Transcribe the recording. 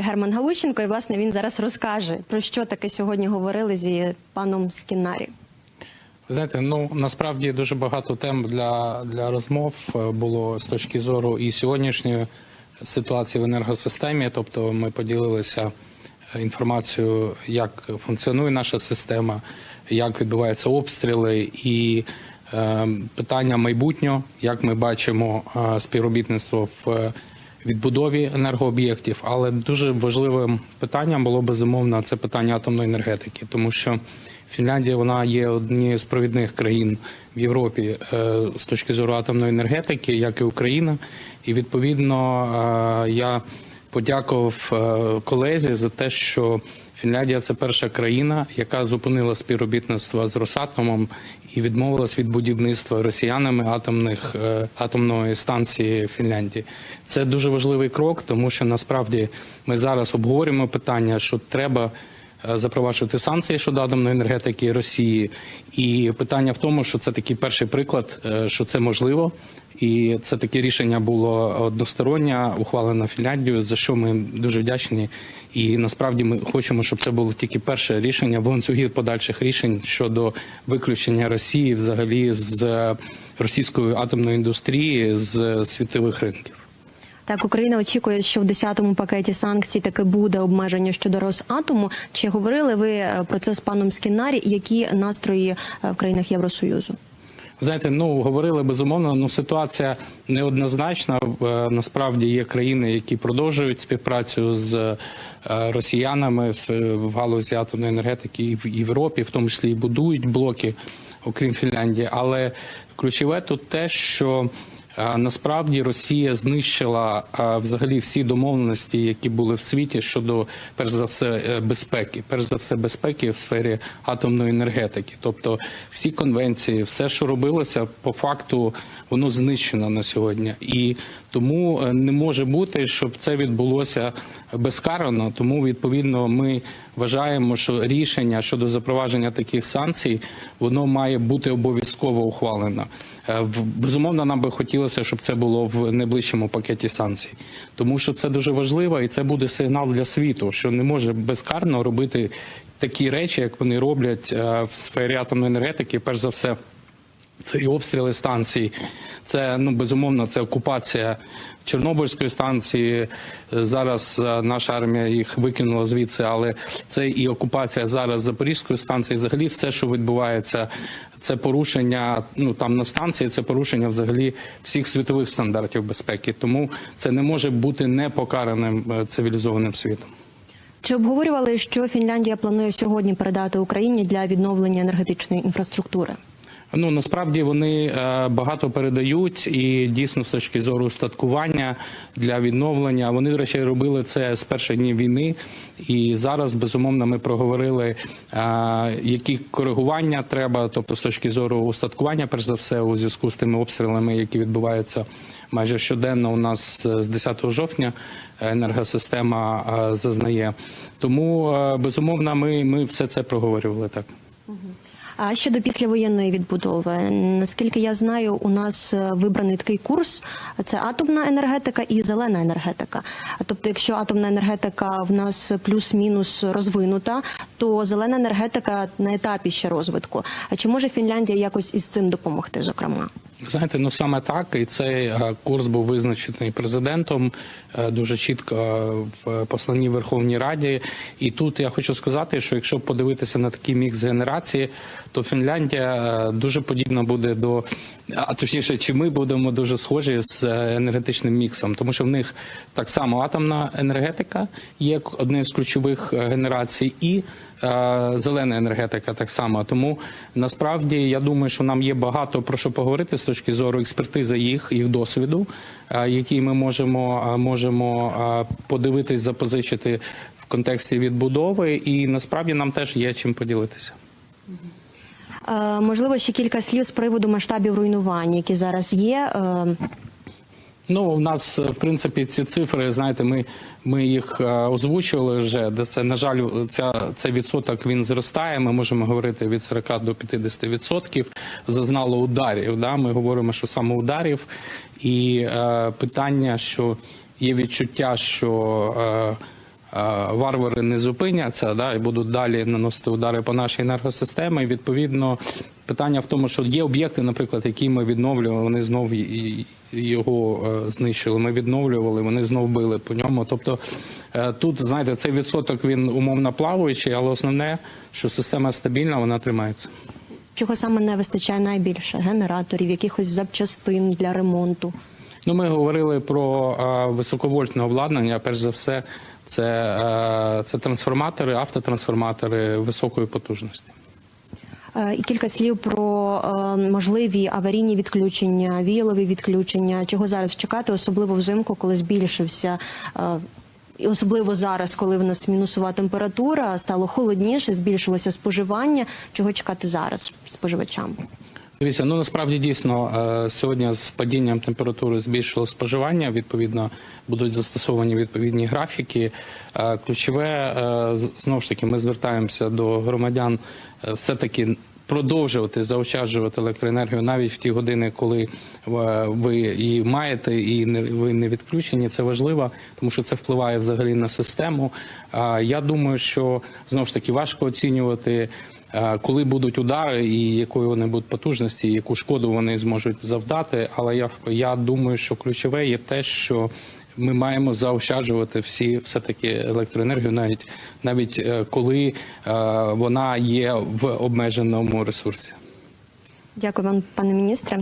Герман Галущенко, і власне він зараз розкаже про що таке сьогодні говорили зі паном Скінарі. Ви знаєте, ну насправді дуже багато тем для, для розмов е, було з точки зору і сьогоднішньої ситуації в енергосистемі. Тобто ми поділилися е, інформацією, як функціонує наша система, як відбуваються обстріли і е, питання майбутнього, як ми бачимо е, співробітництво в е, відбудові енергооб'єктів. Але дуже важливим питанням було безумовно це питання атомної енергетики, тому що Фінляндія вона є однією з провідних країн в Європі е, з точки зору атомної енергетики, як і Україна. І відповідно е, я подякував е, колезі за те, що Фінляндія це перша країна, яка зупинила співробітництво з Росатомом і відмовилась від будівництва росіянами атомних е, атомної станції Фінляндії. Це дуже важливий крок, тому що насправді ми зараз обговорюємо питання, що треба запроваджувати санкції щодо атомної енергетики Росії. І питання в тому, що це такий перший приклад, е, що це можливо. І це таке рішення було одностороннє, ухвалено Фінляндією, за що ми дуже вдячні. І насправді ми хочемо, щоб це було тільки перше рішення в ланцюгі подальших рішень щодо виключення Росії взагалі з е, російської атомної індустрії з світових ринків. Так, Україна очікує, що в 10-му пакеті санкцій таки буде обмеження щодо Росатому. Чи говорили ви е, про це з паном Скінарі? Які настрої е, в країнах Євросоюзу? Знаєте, ну говорили безумовно. Ну ситуація неоднозначна. Е, Насправді є країни, які продовжують співпрацю з росіянами в- галузі атомної енергетики і в Європі, в тому числі і будують блоки, окрім Фінляндії. Але ключове тут те, що Насправді Росія знищила взагалі всі домовленості, які були в світі щодо перш за все е, безпеки, перш за все безпеки в сфері атомної енергетики. Тобто всі конвенції, все, що робилося, по факту воно знищено на сьогодні, і тому е, не може бути, щоб це відбулося безкарано. Тому відповідно ми вважаємо, що рішення щодо запровадження таких санкцій воно має бути обов'язково ухвалено. Е, Безумовно, нам би хотілося, щоб це було в найближчому пакеті санкцій, тому що це дуже важливо, і це буде сигнал для світу, що не може безкарно робити такі речі, як вони роблять е, в сфері атомної енергетики. Перш за все, це і обстріли станцій, це ну безумовно, це окупація Чорнобильської станції. Зараз е, наша армія їх викинула звідси, але це і окупація зараз Запорізької станції. Взагалі, все, що відбувається, це порушення. Ну там на станції це порушення взагалі всіх світових стандартів безпеки. Тому це не може бути непокараним е, цивілізованим світом. Чи обговорювали, що Фінляндія планує сьогодні передати Україні для відновлення енергетичної інфраструктури? Ну насправді вони е, багато передають, і дійсно з точки зору устаткування для відновлення. Вони, до речі, робили це з перших днів війни. І зараз безумовно ми проговорили, е, які коригування треба, тобто з точки зору устаткування, перш за все, у зв'язку з тими обстрілами, які відбуваються майже щоденно. У нас е, з 10 жовтня енергосистема зазнає. Тому безумовно, ми, ми все це проговорювали так. А щодо післявоєнної відбудови, наскільки я знаю, у нас е, вибраний такий курс: це атомна енергетика і зелена енергетика. Тобто, якщо атомна енергетика в нас плюс-мінус розвинута, то зелена енергетика на етапі ще розвитку. А чи може Фінляндія якось із цим допомогти? Зокрема, Знаєте, ну саме так, і цей е, курс був визначений президентом е, дуже чітко в посланні Верховній Раді. І тут я хочу сказати, що якщо подивитися на такий мікс генерації, то Фінляндія е, дуже подібна буде до, а точніше, чи ми будемо дуже схожі з е, енергетичним міксом, тому що в них так само атомна енергетика є однією з ключових е, генерацій і. Е, Зелена енергетика так само. Тому насправді я думаю, що нам є багато про що поговорити з точки зору експертизи їх, їх досвіду, е, який ми можемо, е, можемо е, подивитись, запозичити в контексті відбудови. І насправді нам теж є чим поділитися. Е, можливо, ще кілька слів з приводу масштабів руйнувань, які зараз є. Е, Ну, у нас в принципі ці цифри, знаєте, ми, ми їх е, озвучували вже. Де це на жаль, ця цей відсоток він зростає. Ми можемо говорити від 40 до 50 відсотків. Зазнало ударів. Да? Ми говоримо, що саме ударів, і е, питання, що є відчуття, що е, варвари не зупиняться, да, і будуть далі наносити удари по нашій енергосистемі. І, Відповідно, питання в тому, що є об'єкти, наприклад, які ми відновлювали, вони знов його е, знищили. Ми відновлювали, вони знов били по ньому. Тобто е, тут, знаєте, цей відсоток він умовно плаваючий, але основне, що система стабільна, вона тримається. Чого саме не вистачає найбільше? Генераторів, якихось запчастин для ремонту. Ну, ми говорили про е, високовольтне обладнання. Перш за все, це, це трансформатори, автотрансформатори високої потужності. Е, І кілька слів про е, можливі аварійні відключення, віялові відключення. Чого зараз чекати, особливо взимку, коли збільшився. е, І особливо зараз, коли в нас мінусова температура, стало холодніше, збільшилося споживання. Чого чекати зараз споживачам? Дивіться, ну насправді дійсно е, сьогодні з падінням температури збільшило споживання. Відповідно, будуть застосовані відповідні графіки. Е, Ключове е, знову ж таки, ми звертаємося до громадян е, все-таки продовжувати заощаджувати електроенергію навіть в ті години, коли ви її маєте і ви не відключені. Це важливо, тому що це впливає взагалі на систему. Я думаю, що знову ж таки важко оцінювати. Коли будуть удари і якої вони будуть потужності, яку шкоду вони зможуть завдати. Але я я думаю, що ключове є те, що ми маємо заощаджувати всі все таки електроенергію, навіть навіть е, коли е, вона є в обмеженому ресурсі. Дякую вам, пане міністре.